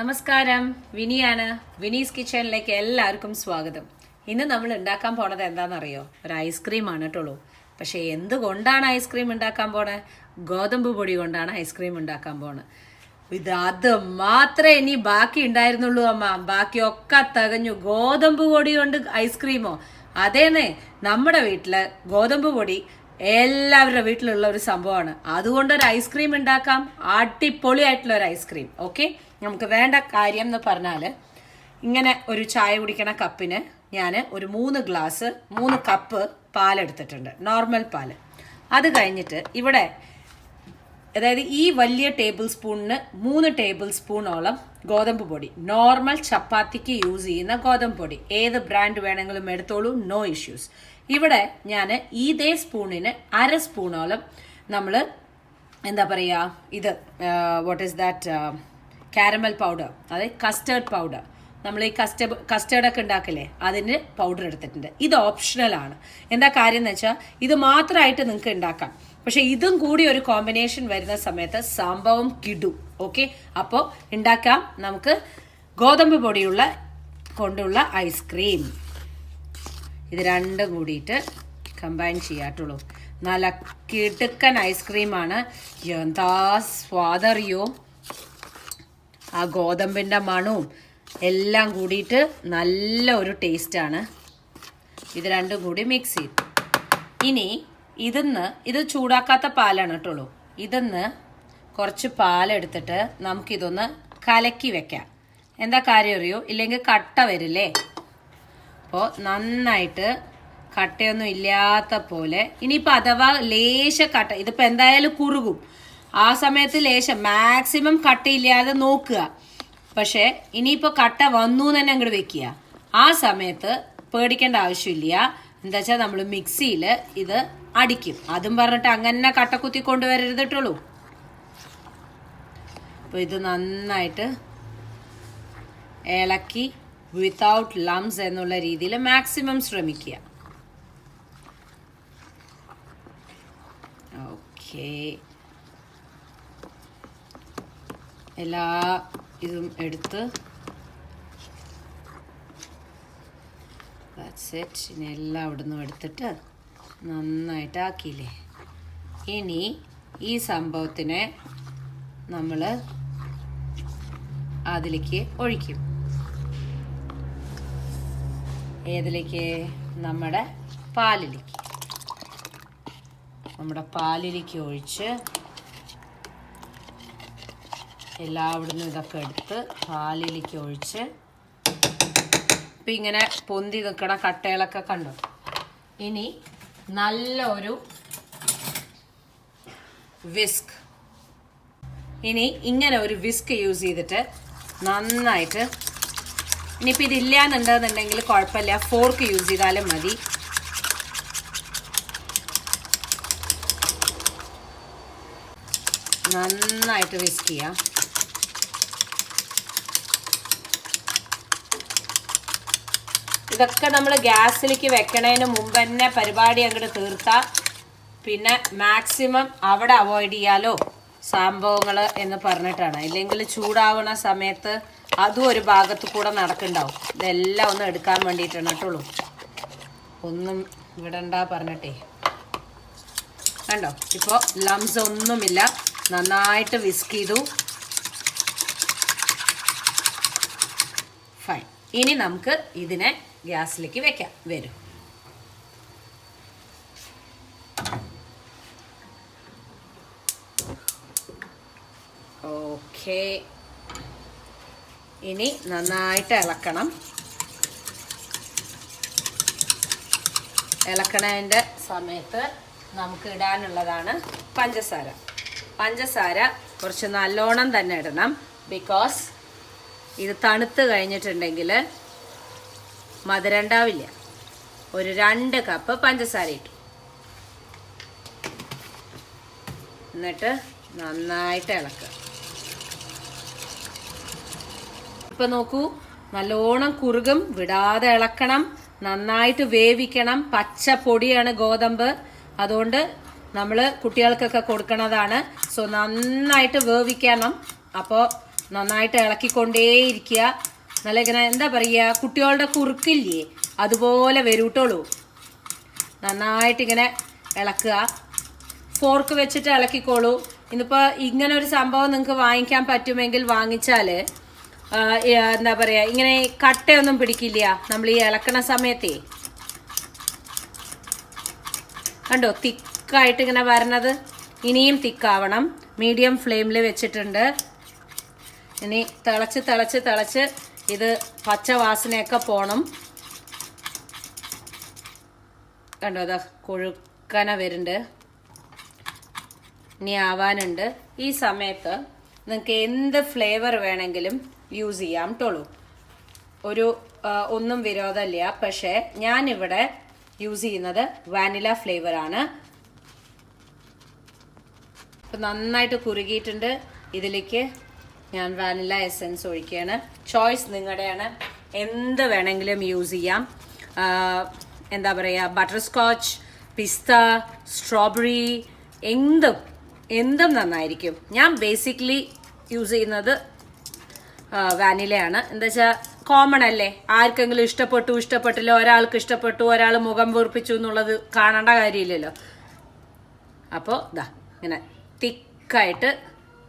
നമസ്കാരം. വിനിയാണ്. വിനീസ് കിച്ചണിലേക്ക് എല്ലാവർക്കും സ്വാഗതം. ഇന്ന് നമ്മൾ ഉണ്ടാക്കാൻ പോണത് എന്താണെന്നറിയോ? ഒരു ഐസ്ക്രീം ആണ് കേട്ടുള്ളൂ പക്ഷേ എന്തുകൊണ്ടാണ് ഐസ്ക്രീം ഉണ്ടാക്കാൻ പോണേ? ഗോതമ്പ് പൊടി കൊണ്ടാണ് ഐസ്ക്രീം ഉണ്ടാക്കാൻ പോണത് ഇത് അത് മാത്രമേ ഇനി ബാക്കി ഉണ്ടായിരുന്നുള്ളൂ അമ്മ. ബാക്കിയൊക്കെ തകഞ്ഞു ഗോതമ്പ് പൊടി കൊണ്ട് ഐസ്ക്രീമോ അതേന്നെ നമ്മുടെ വീട്ടിൽ ഗോതമ്പ് പൊടി എല്ലാവരുടെ വീട്ടിലുള്ള ഒരു സംഭവമാണ്. അതുകൊണ്ട് ഒരു ഐസ്ക്രീം ഉണ്ടാക്കാം. അടിപൊളിയായിട്ടുള്ള ഒരു ഐസ്ക്രീം ഓക്കെ നമുക്ക് വേണ്ട കാര്യം എന്ന് പറഞ്ഞാൽ ഇങ്ങനെ ഒരു ചായ കുടിക്കണ കപ്പിന് ഞാൻ ഒരു മൂന്ന് ഗ്ലാസ് മൂന്ന് കപ്പ് പാലെടുത്തിട്ടുണ്ട് നോർമൽ പാൽ അത് കഴിഞ്ഞിട്ട് ഇവിടെ അതായത് ഈ വലിയ ടേബിൾ സ്പൂണിന് മൂന്ന് ടേബിൾ സ്പൂണോളം ഗോതമ്പ് പൊടി. നോർമൽ ചപ്പാത്തിക്ക് യൂസ് ചെയ്യുന്ന ഗോതമ്പ് പൊടി. ഏത് ബ്രാൻഡ് വേണമെങ്കിലും എടുത്തോളൂ നോ ഇഷ്യൂസ് ഇവിടെ ഞാൻ ഇതേ സ്പൂണിന് അര സ്പൂണോളം നമ്മൾ എന്താ പറയുക ഇത് what is that caramel powder അതായത് കസ്റ്റേർഡ് പൗഡർ നമ്മൾ ഈ കസ്റ്റ കസ്റ്റേർഡൊക്കെ ഉണ്ടാക്കില്ലേ അതിന് പൗഡർ എടുത്തിട്ടുണ്ട്. ഇത് ഓപ്ഷണലാണ് എന്താ കാര്യം എന്ന് വെച്ചാൽ ഇത് മാത്രമായിട്ട് നിങ്ങൾക്ക് ഉണ്ടാക്കാം. പക്ഷെ ഇതും കൂടി ഒരു കോമ്പിനേഷൻ വരുന്ന സമയത്ത് സംഭവം കിടും. ഓക്കെ അപ്പോൾ ഉണ്ടാക്കാം നമുക്ക് ഗോതമ്പ് പൊടിയുള്ള കൊണ്ടുള്ള ഐസ്ക്രീം ഇത് രണ്ടും കൂടിയിട്ട് കമ്പൈൻ ചെയ്യാട്ടുള്ളൂ. നല്ല കിടുക്കൻ ഐസ്ക്രീമാണ് എന്താ സ്വാദറിയോ? ആ ഗോതമ്പിന്റെ മണവും എല്ലാം കൂടിയിട്ട് നല്ല ഒരു ടേസ്റ്റാണ് ഇത് രണ്ടും കൂടി മിക്സ് ചെയ്യും ഇനി ഇതിന്ന് ഇത് ചൂടാക്കാത്ത പാലാണ് കേട്ടുള്ളൂ ഇതിന്ന് കുറച്ച് പാലെടുത്തിട്ട് നമുക്കിതൊന്ന് കലക്കി വെക്കാം. എന്താ കാര്യം അറിയോ? ഇല്ലെങ്കിൽ കട്ട വരില്ലേ? അപ്പോൾ നന്നായിട്ട് കട്ടയൊന്നും ഇല്ലാത്ത പോലെ. ഇനിയിപ്പോൾ അഥവാ ലേശ കട്ട ഇതിപ്പോൾ എന്തായാലും കുറുകും. ആ സമയത്ത് ലേശം മാക്സിമം കട്ടയില്ലാതെ നോക്കുക. പക്ഷേ ഇനിയിപ്പോൾ കട്ട വന്നു തന്നെ അങ്ങോട്ട് വെക്കുക. ആ സമയത്ത് പേടിക്കേണ്ട ആവശ്യമില്ല. എന്താ വെച്ചാൽ നമ്മൾ മിക്സിയിൽ ഇത് അടിക്കും. അതും പറഞ്ഞിട്ട് അങ്ങനെ കട്ട കുത്തി കൊണ്ടുവരരുതിട്ടുള്ളൂ അപ്പോൾ ഇത് നന്നായിട്ട് ഇളക്കി വിത്തൗട്ട് ലംസ് എന്നുള്ള രീതിയിൽ മാക്സിമം ശ്രമിക്കുക. ഓക്കെ എല്ലാ ഇതും എടുത്ത്. സെറ്റ് ഇനി എല്ലാം എടുത്തിട്ട് നന്നായിട്ട് ആക്കിയില്ലേ ഇനി ഈ സംഭവത്തിനെ നമ്മൾ അതിലേക്ക് ഒഴിക്കും. ഏതിലേക്ക്? നമ്മുടെ പാലിലേക്ക്. നമ്മുടെ പാലിലേക്ക് ഒഴിച്ച് എല്ലാവിടുന്നും ഇതൊക്കെ എടുത്ത് പാലിലേക്ക് ഒഴിച്ച് ഇപ്പം ഇങ്ങനെ പൊന്തി നിൽക്കണ കട്ടകളൊക്കെ കണ്ടു? ഇനി നല്ല ഒരു വിസ്ക്. ഇനി ഇങ്ങനെ ഒരു വിസ്ക് യൂസ് ചെയ്തിട്ട് നന്നായിട്ട് ഇനിയിപ്പോൾ ഇതില്ലാന്നുണ്ടെന്നുണ്ടെങ്കിൽ കുഴപ്പമില്ല. ഫോർക്ക് യൂസ് ചെയ്താലും മതി. നന്നായിട്ട് വിസ്ക് ചെയ്യാം. ഇതൊക്കെ നമ്മൾ ഗ്യാസിലേക്ക് വെക്കണതിന് മുമ്പ് തന്നെ പരിപാടി അങ്ങോട്ട് തീർത്താൽ പിന്നെ മാക്സിമം അവിടെ അവോയ്ഡ് ചെയ്യാലോ സംഭവങ്ങൾ എന്ന് പറഞ്ഞിട്ടാണ്. ഇല്ലെങ്കിൽ ചൂടാവുന്ന സമയത്ത് അതും ഒരു ഭാഗത്ത് കൂടെ നടക്കുന്നുണ്ടാവും. ഇതെല്ലാം ഒന്ന് എടുക്കാൻ വേണ്ടിയിട്ടാണ് കേട്ടുള്ളൂ ഒന്നും വിടണ്ട പറഞ്ഞിട്ടേ. കണ്ടോ? ഇപ്പോൾ ലംസ് ഒന്നുമില്ല. നന്നായിട്ട് വിസ്ക് ചെയ്തു. ഫൈൻ ഇനി നമുക്ക് ഇതിനെ ഗ്യാസിലേക്ക് വെക്കാം. വരും. ഓക്കെ. ഇനി നന്നായിട്ട് ഇളക്കണം. ഇളക്കണതിന്റെ സമയത്ത് നമുക്ക് ഇടാനുള്ളതാണ് പഞ്ചസാര. പഞ്ചസാര കുറച്ച് നല്ലോണം തന്നെ ഇടണം. ബിക്കോസ് ഇത് തണുത്ത് കഴിഞ്ഞിട്ടുണ്ടെങ്കിൽ മധുരം ഉണ്ടാവില്ല ഒരു രണ്ട് കപ്പ് പഞ്ചസാര ഇട്ടു. എന്നിട്ട് നന്നായിട്ട് ഇളക്കുക. ഇപ്പൊ നോക്കൂ നല്ലോണം കുറുകും വിടാതെ ഇളക്കണം നന്നായിട്ട് വേവിക്കണം. പച്ച പൊടിയാണ് ഗോതമ്പ്. അതുകൊണ്ട് നമ്മൾ കുട്ടികൾക്കൊക്കെ കൊടുക്കണതാണ്. സോ നന്നായിട്ട് വേവിക്കണം. അപ്പോൾ നന്നായിട്ട് ഇളക്കിക്കൊണ്ടേയിരിക്കുക. നല്ല ഇങ്ങനെ എന്താ പറയുക കുട്ടികളുടെ കുറുക്കില്ലേ? അതുപോലെ വരൂട്ടോളൂ. നന്നായിട്ട് ഇങ്ങനെ ഇളക്കുക. ഫോർക്ക് വെച്ചിട്ട് ഇളക്കിക്കോളൂ. ഇന്നിപ്പോൾ ഇങ്ങനെ ഒരു സംഭവം നിങ്ങൾക്ക് വാങ്ങിക്കാൻ പറ്റുമെങ്കിൽ വാങ്ങിച്ചാൽ എന്താ പറയുക ഇങ്ങനെ കട്ടയൊന്നും പിടിക്കില്ല. നമ്മൾ ഈ ഇളക്കണ സമയത്തേ. കണ്ടോ? തിക്കായിട്ട് ഇങ്ങനെ വരണത്. ഇനിയും തിക്കാവണം. മീഡിയം ഫ്ലെയിമിൽ വെച്ചിട്ടുണ്ട്. ഇനി തിളച്ച് തിളച്ച് തിളച്ച് ഇത് പച്ച വാസനയൊക്കെ പോണം. കണ്ടോ അതാ കൊഴുക്കന വരുന്നുണ്ട്. ഇനി ആവാനുണ്ട്. ഈ സമയത്ത് നിങ്ങൾക്ക് എന്ത് ഫ്ലേവർ വേണമെങ്കിലും യൂസ് ചെയ്യാം ടോളൂ ഒരു ഒന്നും വിരോധമില്ല. പക്ഷേ ഞാനിവിടെ യൂസ് ചെയ്യുന്നത് വാനില ഫ്ലേവർ ആണ്. ഇപ്പം നന്നായിട്ട് കുറുകിയിട്ടുണ്ട്. ഇതിലേക്ക് ഞാൻ വാനില എസെൻസ് ഒഴിക്കുകയാണ്. ചോയ്സ് നിങ്ങളുടെയാണ്. എന്ത് വേണമെങ്കിലും യൂസ് ചെയ്യാം. എന്താ പറയുക ബട്ടർ സ്കോച്ച് പിസ്ത സ്ട്രോബെറി എന്തും എന്തും നന്നായിരിക്കും. ഞാൻ ബേസിക്കലി യൂസ് ചെയ്യുന്നത് വാനിലയാണ് എന്താ വെച്ചാൽ കോമൺ അല്ലേ? ആർക്കെങ്കിലും ഇഷ്ടപ്പെട്ടു ഇഷ്ടപ്പെട്ടില്ല ഒരാൾക്ക് ഇഷ്ടപ്പെട്ടു ഒരാൾ മുഖം വീർപ്പിച്ചു എന്നുള്ളത് കാണേണ്ട കാര്യമില്ലല്ലോ. അപ്പോൾ ഇതാ ഇങ്ങനെ തിക്കായിട്ട്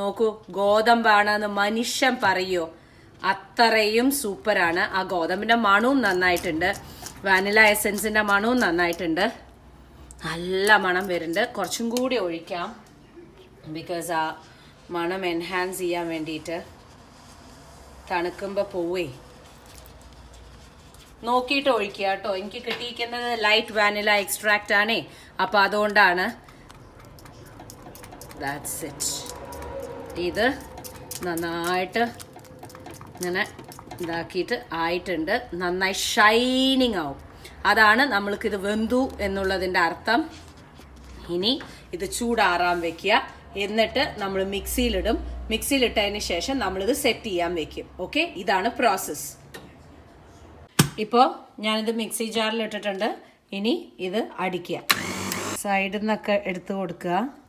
നോക്കൂ ഗോതമ്പാണെന്ന് മനുഷ്യൻ പറയോ? അത്രയും സൂപ്പറാണ്. ആ ഗോതമ്പിന്റെ മണവും നന്നായിട്ടുണ്ട്. വാനില എസെൻസിന്റെ മണവും നന്നായിട്ടുണ്ട്. നല്ല മണം വരുന്നുണ്ട്. കുറച്ചും കൂടി ഒഴിക്കാം. ബിക്കോസ് ആ മണം എൻഹാൻസ് ചെയ്യാൻ വേണ്ടിയിട്ട് തണുക്കുമ്പോൾ പോവേ. നോക്കിയിട്ട് ഒഴിക്കുക കേട്ടോ. എനിക്ക് കിട്ടിയിരിക്കുന്നത് ലൈറ്റ് വാനില എക്സ്ട്രാക്റ്റ് ആണേ. അപ്പോൾ അതുകൊണ്ടാണ്. ദാറ്റ്സ് ഇറ്റ് ഇത് നന്നായിട്ട് ഇങ്ങനെ ഇതാക്കിയിട്ട് ആയിട്ടുണ്ട്. നന്നായി ഷൈനിങ് ആവും. അതാണ് നമ്മൾക്കിത് വെന്തു എന്നുള്ളതിന്റെ അർത്ഥം. ഇനി ഇത് ചൂടാറാൻ വെക്കുക. എന്നിട്ട് നമ്മൾ മിക്സിയിലിടും. മിക്സിയിലിട്ടതിന് ശേഷം നമ്മളിത് സെറ്റ് ചെയ്യാൻ വെക്കും. ഓക്കെ ഇതാണ് പ്രോസസ്സ് ഇപ്പോൾ ഞാനിത് മിക്സി ജാറിൽ ഇട്ടിട്ടുണ്ട് ഇനി ഇത് അടിക്കുക. സൈഡിൽ നിന്നൊക്കെ എടുത്തു കൊടുക്കുക.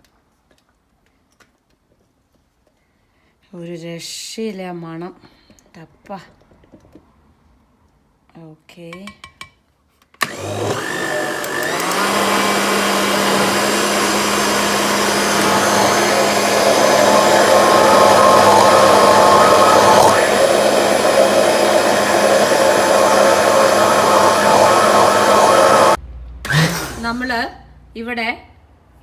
ഒരു രക്ഷയില്ല മണം. ടപ്പ. ഓക്കെ. നമ്മൾ ഇവിടെ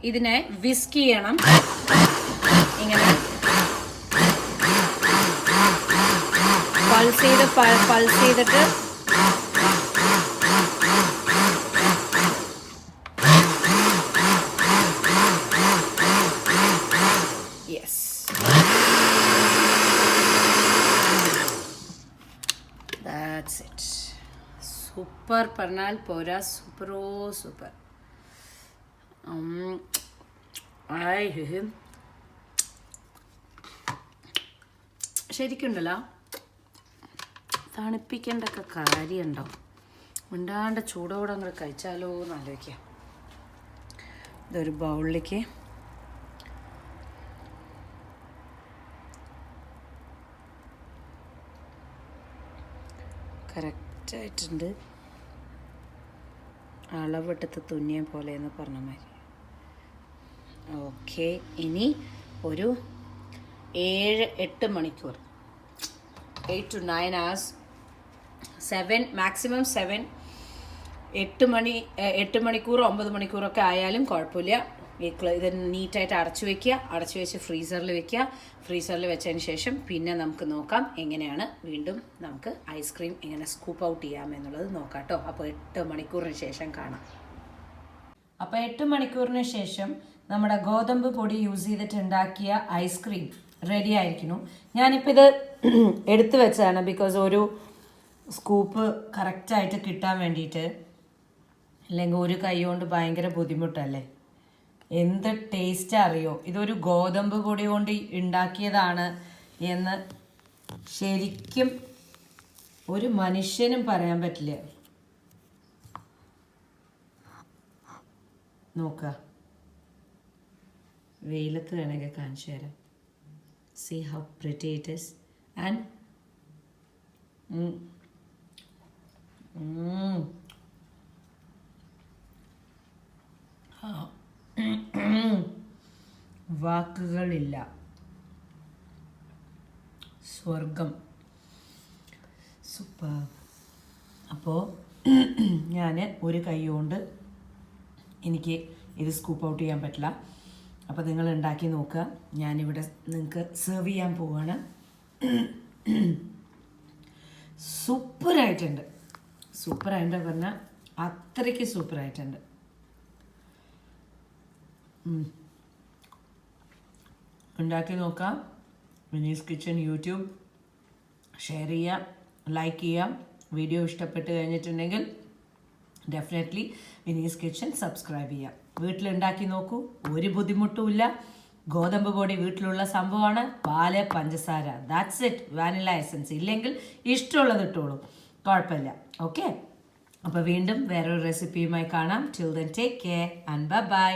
ഇതിനെ വിസ്ക് ചെയ്യണം. ഇങ്ങനെ പൾസ് ചെയ്ത് പൾസ് ചെയ്തിട്ട് ദാറ്റ്സ് ഇറ്റ് സൂപ്പർ പറഞ്ഞാൽ പോരാ. സൂപ്പറോ സൂപ്പർ ശരിക്കുണ്ടല്ലോ. തണുപ്പിക്കേണ്ടൊക്കെ കാര്യമുണ്ടോ മിണ്ടാണ്ട് ചൂടോടെ അങ്ങനെ കഴിച്ചാലോ എന്ന് ആലോചിക്കുക ഇതൊരു ബൗളിലേക്ക്. കറക്റ്റായിട്ടുണ്ട്. അളവെടുത്ത് തുന്നിയ പോലെ എന്ന് പറഞ്ഞ മാതിരി. ഓക്കെ ഇനി ഒരു ഏഴ് എട്ട് മണിക്കൂർ. Eight to nine hours seven maximum seven എട്ട് മണി എട്ട് മണിക്കൂർ ഒമ്പത് മണിക്കൂറൊക്കെ ആയാലും കുഴപ്പമില്ല. ഈ ഇത് നീറ്റായിട്ട് അടച്ചു വെക്കുക. അടച്ചു വെച്ച് ഫ്രീസറിൽ വെക്കുക. ഫ്രീസറിൽ വെച്ചതിന് ശേഷം പിന്നെ നമുക്ക് നോക്കാം എങ്ങനെയാണ് വീണ്ടും നമുക്ക് ഐസ്ക്രീം എങ്ങനെ സ്കൂപ്പ് ഔട്ട് ചെയ്യാം എന്നുള്ളത് നോക്കാം കേട്ടോ. അപ്പോൾ എട്ട് മണിക്കൂറിന് ശേഷം കാണാം. അപ്പോൾ എട്ട് മണിക്കൂറിന് ശേഷം നമ്മുടെ ഗോതമ്പ് പൊടി യൂസ് ചെയ്തിട്ട് ഉണ്ടാക്കിയ ഐസ്ക്രീം റെഡി ആയിരിക്കുന്നു. ഞാനിപ്പോൾ ഇത് എടുത്തു വെച്ചതാണ് ബിക്കോസ് ഒരു സ്കൂപ്പ് കറക്റ്റായിട്ട് കിട്ടാൻ വേണ്ടിയിട്ട് അല്ലെങ്കിൽ ഒരു കൈ കൊണ്ട് ഭയങ്കര ബുദ്ധിമുട്ടല്ലേ? എന്ത് ടേസ്റ്റ് അറിയോ? ഇതൊരു ഗോതമ്പ് പൊടി കൊണ്ട് ഉണ്ടാക്കിയതാണ് എന്ന് ശരിക്കും ഒരു മനുഷ്യനും പറയാൻ പറ്റില്ല. നോക്ക. വെയിലത്ത് വേണമെങ്കിൽ കാണിച്ചു തരാം. See how pretty it is and വാക്കുകളില്ല. സ്വർഗം. സൂപ്പർ. അപ്പോൾ ഞാൻ ഒരു കൈ കൊണ്ട് എനിക്ക് ഇത് സ്കൂപ്പ് ഔട്ട് ചെയ്യാൻ പറ്റില്ല. അപ്പോൾ നിങ്ങൾ ഉണ്ടാക്കി നോക്കുക. ഞാനിവിടെ നിങ്ങൾക്ക് സെർവ് ചെയ്യാൻ പോവാണ്. സൂപ്പറായിട്ടുണ്ട്. സൂപ്പറായിട്ട് പറഞ്ഞാൽ അത്രയ്ക്ക് സൂപ്പറായിട്ടുണ്ട്. ഉണ്ടാക്കി നോക്കാം. Mini's kitchen YouTube. ഷെയർ ചെയ്യാം. ലൈക്ക് ചെയ്യാം. വീഡിയോ ഇഷ്ടപ്പെട്ട് കഴിഞ്ഞിട്ടുണ്ടെങ്കിൽ ഡെഫിനറ്റ്ലി മിനീസ് കിച്ചൺ സബ്സ്ക്രൈബ് ചെയ്യാം. വീട്ടിലുണ്ടാക്കി നോക്കൂ. ഒരു ബുദ്ധിമുട്ടുമില്ല ഗോതമ്പ് പൊടി വീട്ടിലുള്ള സംഭവമാണ്. പാൽ പഞ്ചസാര. ദാറ്റ്സ് ഇറ്റ് വാനില എസൻസ് ഇല്ലെങ്കിൽ ഇഷ്ടമുള്ളത് ഇട്ടോളൂ. കുഴപ്പമില്ല. ഓക്കെ അപ്പോൾ വീണ്ടും വേറൊരു റെസിപ്പിയുമായി കാണാം. Till then take care and bye bye